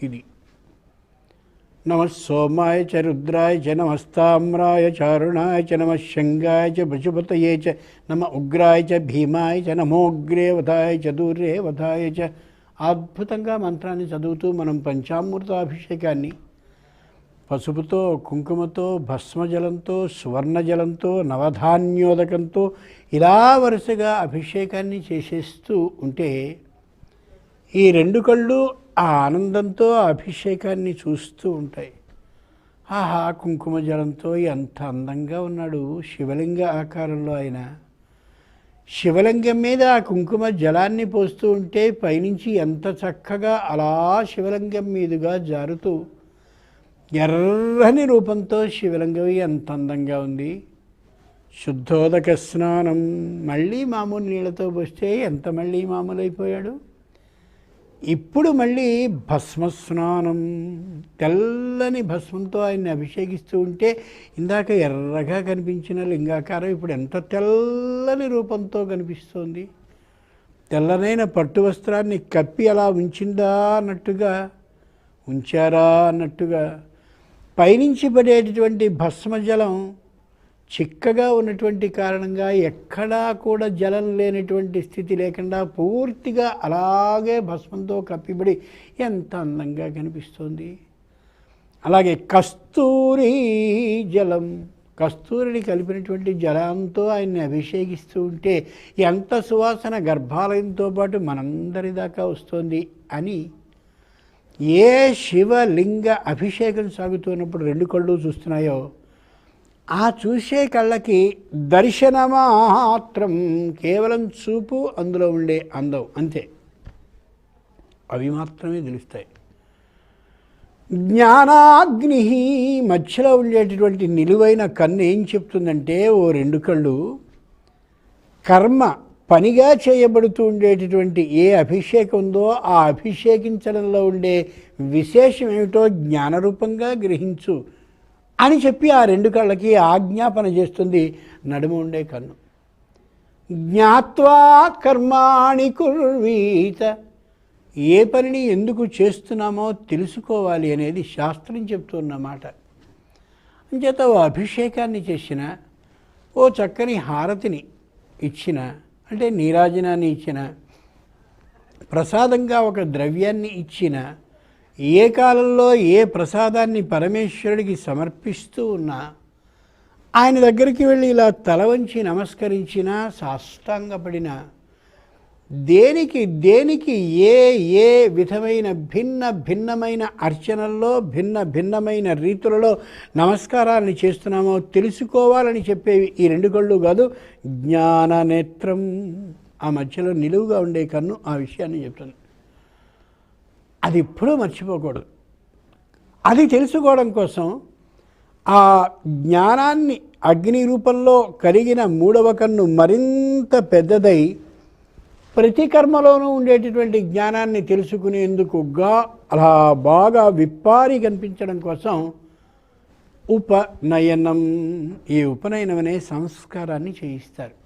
ఇది. నమ సోమాయ చ రుద్రాయ చ నమస్తామ్రాయ చారుణాయ చ నమ శంగాయ చ పశుపతయే చ నమ ఉగ్రాయ చ భీమాయ చ నమోగ్రే వధాయ చ దూరే వధాయ చ. అద్భుతంగా మంత్రాన్ని చదువుతూ మనం పంచామృతాభిషేకాన్ని పసుపుతో కుంకుమతో భస్మజలంతో సువర్ణజలంతో నవధాన్యోదకంతో ఇలా వరుసగా అభిషేకాన్ని చేసేస్తూ ఉంటే ఈ రెండు కళ్ళు ఆ ఆనందంతో ఆ అభిషేకాన్ని చూస్తూ ఉంటాయి. ఆహా కుంకుమ జలంతో ఎంత అందంగా ఉన్నాడు శివలింగ ఆకారంలో ఆయన. శివలింగం మీద ఆ కుంకుమ జలాన్ని పోస్తూ ఉంటే పైనుంచి ఎంత చక్కగా అలా శివలింగం మీదుగా జారుతూ ఎర్రని రూపంతో శివలింగం ఎంత అందంగా ఉంది. శుద్ధోదక స్నానం మళ్ళీ మామూలు నీళ్ళతో పోస్తే ఎంత మళ్ళీ మామూలు అయిపోయాడు ఇప్పుడు మళ్ళీ భస్మ స్నానం తెల్లని భస్మంతో ఆయన్ని అభిషేకిస్తూ ఉంటే ఇందాక ఎర్రగా కనిపించిన లింగాకారం ఇప్పుడు ఎంత తెల్లని రూపంతో కనిపిస్తోంది. తెల్లనైన పట్టు వస్త్రాన్ని కప్పి అలా ఉంచిందా అన్నట్టుగా ఉంచారా అన్నట్టుగా. పైనుంచి పడేటటువంటి భస్మజలం చిక్కగా ఉన్నటువంటి కారణంగా ఎక్కడా కూడా జలం లేనటువంటి స్థితి లేకుండా పూర్తిగా అలాగే భస్మంతో కప్పిబడి ఎంత అందంగా కనిపిస్తోంది. అలాగే కస్తూరి జలం కస్తూరిని కలిపినటువంటి జలంతో ఆయన్ని అభిషేకిస్తూ ఉంటే ఎంత సువాసన గర్భాలయంతో పాటు మనందరి దాకా వస్తుంది అని ఏ శివలింగ అభిషేకం సాగుతున్నప్పుడు రెండు కళ్ళు చూస్తున్నాయో ఆ చూసే కళ్ళకి దర్శనమాత్రం కేవలం చూపు అందులో ఉండే అందం అంతే. అవి మాత్రమే తెలుస్తాయి. జ్ఞానాగ్ని మధ్యలో ఉండేటటువంటి నిలువైన కన్ను ఏం చెప్తుందంటే ఓ రెండు కళ్ళు కర్మ పనిగా చేయబడుతూ ఉండేటటువంటి ఏ అభిషేకం ఉందో ఆ అభిషేకించడంలో ఉండే విశేషం ఏమిటో జ్ఞానరూపంగా గ్రహించు. అని చెప్పి ఆ రెండు కళ్ళకి ఆజ్ఞాపన చేస్తుంది నడుము ఉండే కన్ను. జ్ఞాత్వా కర్మాణి కుర్వీత. ఏ పనిని ఎందుకు చేస్తున్నామో తెలుసుకోవాలి అనేది శాస్త్రం చెప్తున్నమాట అంచేత ఓ అభిషేకాన్ని చేసిన ఓ చక్కని హారతిని ఇచ్చిన అంటే నీరాజనాన్ని ఇచ్చిన ప్రసాదంగా ఒక ద్రవ్యాన్ని ఇచ్చిన ఏ కాలంలో ఏ ప్రసాదాన్ని పరమేశ్వరుడికి సమర్పిస్తూ ఉన్నా ఆయన దగ్గరికి వెళ్ళి ఇలా తల వంచి నమస్కరించిన సాష్టాంగపడిన దేనికి దేనికి ఏ ఏ విధమైన భిన్న భిన్నమైన అర్చనల్లో భిన్న భిన్నమైన రీతులలో నమస్కారాన్ని చేస్తున్నామో తెలుసుకోవాలని చెప్పేవి ఈ రెండు కళ్ళు కాదు జ్ఞాన నేత్రం ఆ మధ్యలో నిలువుగా ఉండే కన్ను ఆ విషయాన్ని చెప్తుంది అది ఎప్పుడూ మర్చిపోకూడదు. అది తెలుసుకోవడం కోసం ఆ జ్ఞానాన్ని అగ్ని రూపంలో కలిగిన మూడవ కన్ను మరింత పెద్దదై ప్రతి కర్మలోనూ ఉండేటటువంటి జ్ఞానాన్ని తెలుసుకునేందుకుగా అలా బాగా విప్పారి కనిపించడం కోసం ఉపనయనం. ఈ ఉపనయనం అనే సంస్కారాన్ని చేయిస్తారు.